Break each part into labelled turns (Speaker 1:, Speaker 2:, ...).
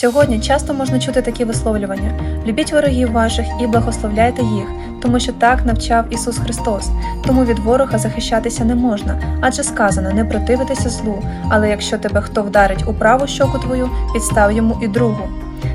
Speaker 1: Сьогодні часто можна чути такі висловлювання: любіть ворогів ваших і благословляйте їх, тому що так навчав Ісус Христос. Тому від ворога захищатися не можна, адже сказано не противитися злу. Але якщо тебе хто вдарить у праву щоку твою, підстав йому і другу.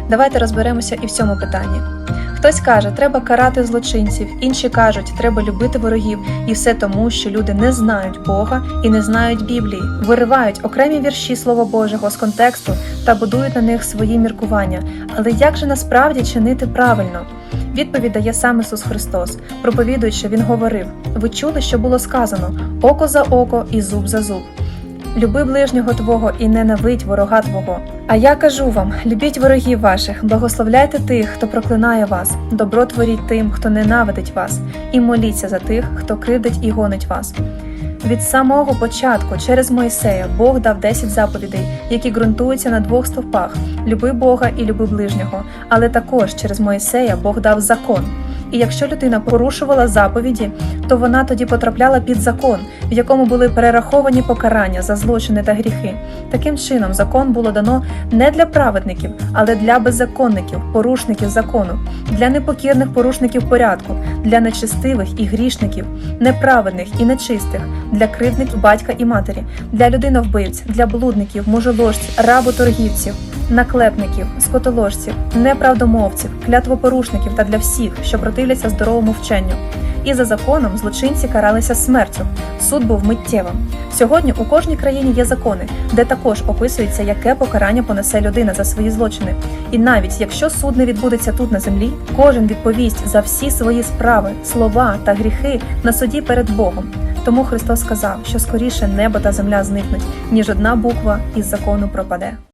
Speaker 1: Давайте розберемося і в цьому питанні. Хтось каже, треба карати злочинців, інші кажуть, треба любити ворогів, і все тому, що люди не знають Бога і не знають Біблії, виривають окремі вірші Слова Божого з контексту та будують на них свої міркування. Але як же насправді чинити правильно? Відповідь дає сам Ісус Христос, проповідуючи, Він говорив: Ви чули, що було сказано: око за око і зуб за зуб. Люби ближнього твого і ненавидь ворога твого. А я кажу вам: любіть ворогів ваших, благословляйте тих, хто проклинає вас, добро творіть тим, хто ненавидить вас, і моліться за тих, хто кривдить і гонить вас. Від самого початку, через Мойсея, Бог дав 10 заповідей, які ґрунтуються на двох стовпах: люби Бога і люби ближнього. Але також через Мойсея Бог дав закон. І якщо людина порушувала заповіді, то вона тоді потрапляла під закон, в якому були перераховані покарання за злочини та гріхи. Таким чином, закон було дано не для праведників, але для беззаконників, порушників закону, для непокірних порушників порядку, для нечестивих і грішників, неправедних і нечистих, для кривдників батька і матері, для людиновбивць, для блудників, мужеложців, работоргівців, наклепників, скотоложців, неправдомовців, клятвопорушників та для всіх, що противляться здоровому вченню. І за законом злочинці каралися смертю. Суд був миттєвим. Сьогодні у кожній країні є закони, де також описується, яке покарання понесе людина за свої злочини. І навіть якщо суд не відбудеться тут на землі, кожен відповість за всі свої справи, слова та гріхи на суді перед Богом. Тому Христос сказав, що скоріше небо та земля зникнуть, ніж одна буква із закону пропаде.